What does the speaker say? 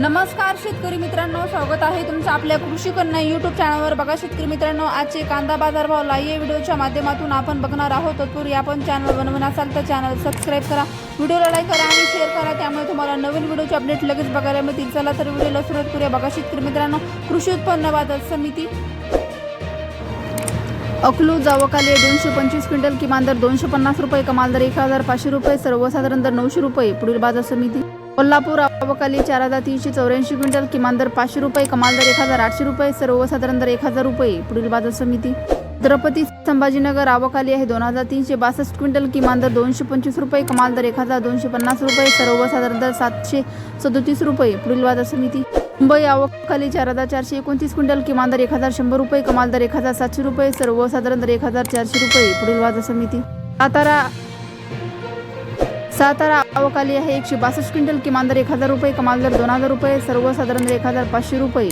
नमस्कार शेतकरी मित्रांनो स्वागत आहे तुमचं आपल्या कृषी कन्या युट्यूब चॅनलवर बघा शेतकरी मित्रांनो आजचे कांदा बाजार भाव व्हिडिओच्या माध्यमातून आपण बघणार आहोत. तत्पूर्वी आपण चॅनल बनवून असाल तर चॅनल सबस्क्राईब करा. व्हिडिओला लाईक करा आणि शेअर करा. त्यामुळे तुम्हाला नवीन व्हिडिओचे अपडेट लगेच बघायला मिळतील. चला तर व्हिडिओला सुरुवात करूया. बघा शेतकरी मित्रांनो कृषी उत्पन्न बाजार समिती. अकलू जावकाले दोनशे पंचवीस क्विंटल किमान दर दोनशे पन्नास रुपये कमाल दर एक हजार पाचशे रुपये सर्वसाधारण दर नऊशे रुपये. पुढील बाजार समिती. कोल्हापूर आवकाली चार हजार तीनशे चौऱ्याऐंशी क्विंटल किमान दर पाचशे रुपये कमाल दर एक हजार आठशे रुपये सर्वसाधारण दर एक हजार रुपये पुढील बाजार समिती. छत्रपती संभाजीनगर आवकाली आहे दोन हजार तीनशे बासष्ट क्विंटल किमान दर दोनशे पंचवीस रुपये कमाल दर एक हजार दोनशे पन्नास रुपये सर्वसाधारण दर सातशे सदोतीस रुपये पुढील बाजार समिती. मुंबई आवकाली चार हजार चारशे एकोणतीस क्विंटल किमान दर एक हजार शंभर रुपये कमाल दर एक हजार सातशे रुपये सर्वसाधारण दर एक हजार चारशे रुपये पुढील बाजार समिती. सातारा सातारा अवकाली आहे. एकशे बासष्ट क्विंटल किमान दर एक हजार रुपये कमाल दर दोन हजार रुपये सर्वसाधारण दर एक हजार पाचशे रुपये.